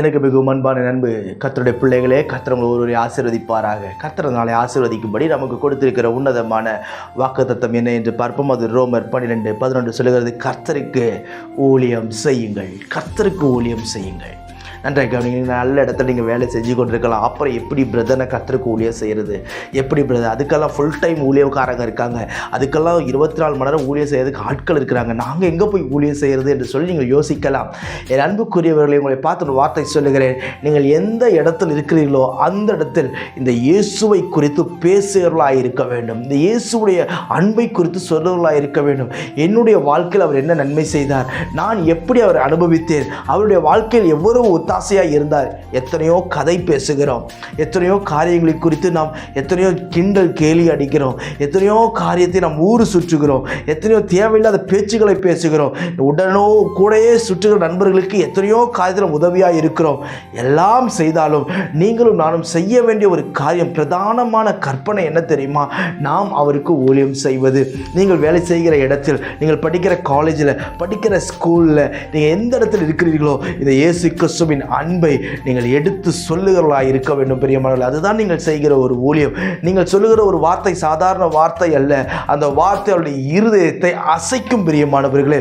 எனக்கு மிகவும் அன்பான நண்பு கத்தருடைய பிள்ளைகளே கத்திரம் ஒருவரை ஆசீர்வதிப்பாராக. கத்திரனாலே நாளை ஆசீர்வதிக்கும்படி நமக்கு கொடுத்திருக்கிற உன்னதமான வாக்குத்தத்தம் என்ன என்று பார்ப்போம். அது ரோமர் பன்னிரெண்டு பதினொன்று சொல்லுகிறது கர்த்தருக்கு ஊழியம் செய்யுங்கள். கர்த்தருக்கு ஊழியம் செய்யுங்கள். நன்றாக கவனிங்க நல்ல இடத்துல நீங்கள் வேலை செஞ்சு கொண்டிருக்கலாம். அப்புறம் எப்படி பிரதனை கத்தருக்கு ஊழியம் செய்கிறது எப்படி பிரதர் அதுக்கெல்லாம் ஃபுல் டைம் ஊழியக்காரங்க இருக்காங்க. அதுக்கெல்லாம் இருபத்தி நாலு மணி நேரம் ஊழியம் செய்கிறதுக்கு ஆட்கள் இருக்கிறாங்க. நாங்கள் எங்கே போய் ஊழியம் செய்கிறது என்று சொல்லி நீங்கள் யோசிக்கலாம். என் அன்புக்குரியவர்களை உங்களை பார்த்து ஒரு வார்த்தை சொல்லுகிறேன். நீங்கள் எந்த இடத்தில் இருக்கிறீர்களோ அந்த இடத்தில் இந்த இயேசுவை குறித்து பேசுகிறவர்களாக இருக்க வேண்டும். இந்த இயேசுடைய அன்பை குறித்து சொல்லுவர்களாக இருக்க வேண்டும். என்னுடைய வாழ்க்கையில் அவர் என்ன நன்மை செய்தார்? நான் எப்படி அவரை அனுபவித்தேன்? அவருடைய வாழ்க்கையில் எவ்வளவு ஒத்தாசையாக இருந்தார். எத்தனையோ கதை பேசுகிறோம். எத்தனையோ காரியங்களை குறித்து நாம் எத்தனையோ கிண்டல் கேலி அடிக்கிறோம். எத்தனையோ காரியத்தை நாம் ஊர் சுற்றுகிறோம். எத்தனையோ தேவையில்லாத பேச்சுகளை பேசுகிறோம். உடனோ கூடயே சுற்றுகிற நண்பர்களுக்கு எத்தனையோ காரியத்தில் உதவியாக இருக்கிறோம். எல்லாம் செய்தாலும் நீங்களும் நானும் செய்ய வேண்டிய ஒரு காரியம் பிரதானமான கற்பனை என்ன தெரியுமா? நாம் அவருக்கு ஊழியம் செய்வது. நீங்கள் வேலை செய்கிற இடத்தில் நீங்கள் படிக்கிற காலேஜில் படிக்கிற ஸ்கூலில் நீங்கள் எந்த இடத்துல இருக்கிறீர்களோ இந்த இயேசு இயேசுவின் அன்பை நீங்கள் எடுத்து சொல்லுகிறவர்களாக இருக்க வேண்டும் பெரியமானவர்கள் அதுதான் நீங்கள் செய்கிற ஒரு ஊழியம். நீங்கள் சொல்லுகிற ஒரு வார்த்தை சாதாரண வார்த்தை அல்ல. அந்த வார்த்தையுடைய இருதயத்தை அசைக்கும் பிரியமானவர்களே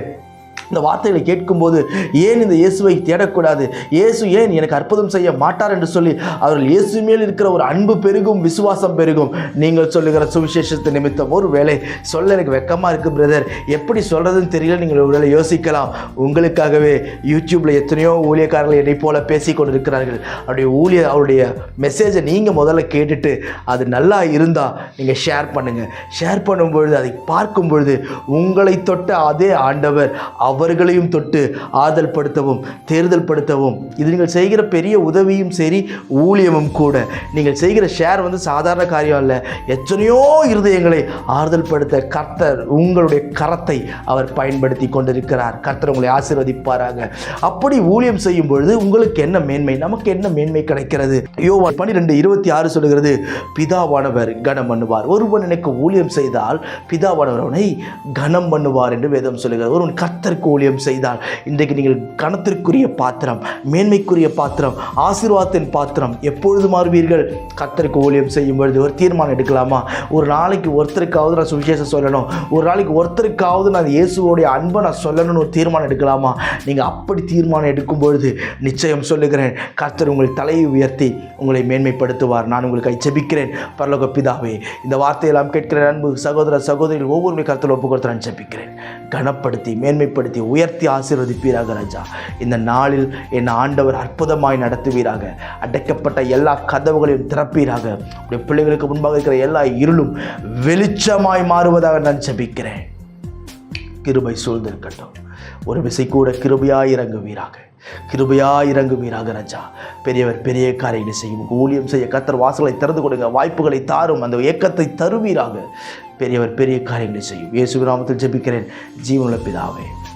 இந்த வார்த்தைகளை கேட்கும்போது ஏன் இந்த இயேசுவை தேடக்கூடாது? இயேசு ஏன் எனக்கு அற்புதம் செய்ய மாட்டார் என்று சொல்லி அவர்கள் இயேசு மேல் இருக்கிற ஒரு அன்பு பெருகும் விசுவாசம் பெருகும். நீங்கள் சொல்லுகிற சுவிசேஷத்தை நிமித்தம் ஒரு வேலை சொல்ல எனக்கு வெக்கமாக இருக்குது பிரதர் எப்படி சொல்கிறதுன்னு தெரியல நீங்கள் ஒரு வேலை யோசிக்கலாம். உங்களுக்காகவே யூடியூப்பில் எத்தனையோ ஊழியக்காரர்கள் என்னை போல பேசி கொண்டு இருக்கிறார்கள் அவருடைய ஊழிய அவருடைய மெசேஜை நீங்கள் முதல்ல கேட்டுட்டு அது நல்லா இருந்தால் நீங்கள் ஷேர் பண்ணுங்கள் ஷேர் பண்ணும்பொழுது அதை பார்க்கும் பொழுது உங்களை தொட்ட அதே ஆண்டவர் அவர்களையும் தொட்டு ஆதல் படுத்தவும் தேர்தல் படுத்தவும் இது நீங்கள் செய்கிற பெரிய உதவியும் சரி ஊழியமும் கூட. நீங்கள் செய்கிற ஷேர் வந்து சாதாரண காரியம் அல்ல. எத்தனையோ இருதயங்களை ஆறுதல் படுத்த கர்த்தர் உங்களுடைய கரத்தை அவர் பயன்படுத்தி கொண்டிருக்கிறார். கர்த்தர் உங்களை ஆசீர்வதிப்பாராங்க அப்படி ஊழியம் செய்யும் பொழுது உங்களுக்கு என்ன மேன்மை? நமக்கு என்ன மேன்மை கிடைக்கிறது? யோவான் பன்னிரெண்டு இருபத்தி ஆறு சொல்லுகிறது பிதாவானவர் கனம் பண்ணுவார். ஒருவன் எனக்கு ஊழியம் செய்தால் பிதாவானவர் அவனை கனம் பண்ணுவார் என்று வேதம் சொல்லுகிறார் ஒருவன் கர்த்தர் கர்த்தருக்கு ஊழியம் செய்தால் இன்றைக்கு நீங்கள் கணத்திற்குரிய பாத்திரம் மேன்மைக்குரிய பாத்திரம் ஆசீர்வாதத்தின் பாத்திரம் எப்பொழுது மாறுவீர்கள்? கர்த்தருக்கு ஊழியம் செய்யும் பொழுது ஒரு தீர்மானம் எடுக்கலாமா? ஒரு நாளைக்கு ஒருத்தருக்காவது நான் சுவிசேஷம் சொல்லணும். ஒரு நாளைக்கு ஒருத்தருக்காவது நான் இயேசுவோடைய அன்பை நான் சொல்லணும்னு ஒரு தீர்மானம் எடுக்கலாமா? நீங்கள் அப்படி தீர்மானம் எடுக்கும் பொழுது நிச்சயம் சொல்லுகிறேன் கர்த்தர் உங்கள் தலையை உயர்த்தி உங்களை மேன்மைப்படுத்துவார். நான் உங்களுக்கு ஜெபிக்கிறேன். பரலோக பிதாவே இந்த வார்த்தையெல்லாம் கேட்கிற அன்பு சகோதர சகோதரிகள் ஒவ்வொருமே கருத்தில் ஒப்பு கொடுத்து நான் ஜெபிக்கிறேன். கனப்படுத்தி மேன்மைப்படுத்தி உயர்த்தி ஆசீர்வதிப்பீராக ராஜா. இந்த நாளில் என் ஆண்டவர் அற்புதமாய் நடத்துவீராக. அடைக்கப்பட்ட எல்லா கதவுகளையும் திறப்பீராக. உடைய பிள்ளைகளுக்கு முன்பாக இருக்கிற எல்லா இருளும் வெளிச்சமாய் மாறுவதாக நான் ஜபிக்கிறேன். கிருபை சூழ்ந்திருக்கட்டும். ஒரு விசை கூட கிருபையாய் இறங்குவீராக. கிருபையாய் இறங்குவீராக ராஜா. பெரியவர் பெரிய காரியங்களை செய்யும் ஊழியம் செய்ய கத்தர் வாசலை திறந்து கொடுங்க வாய்ப்புகளை தாரும் அந்த ஏக்கத்தை தருவீராக. பெரியவர் பெரிய காரியங்களை செய்யும். இயேசு கிராமத்தில் ஜெபிக்கிறேன். ஜீவனுள்ள பிதாவே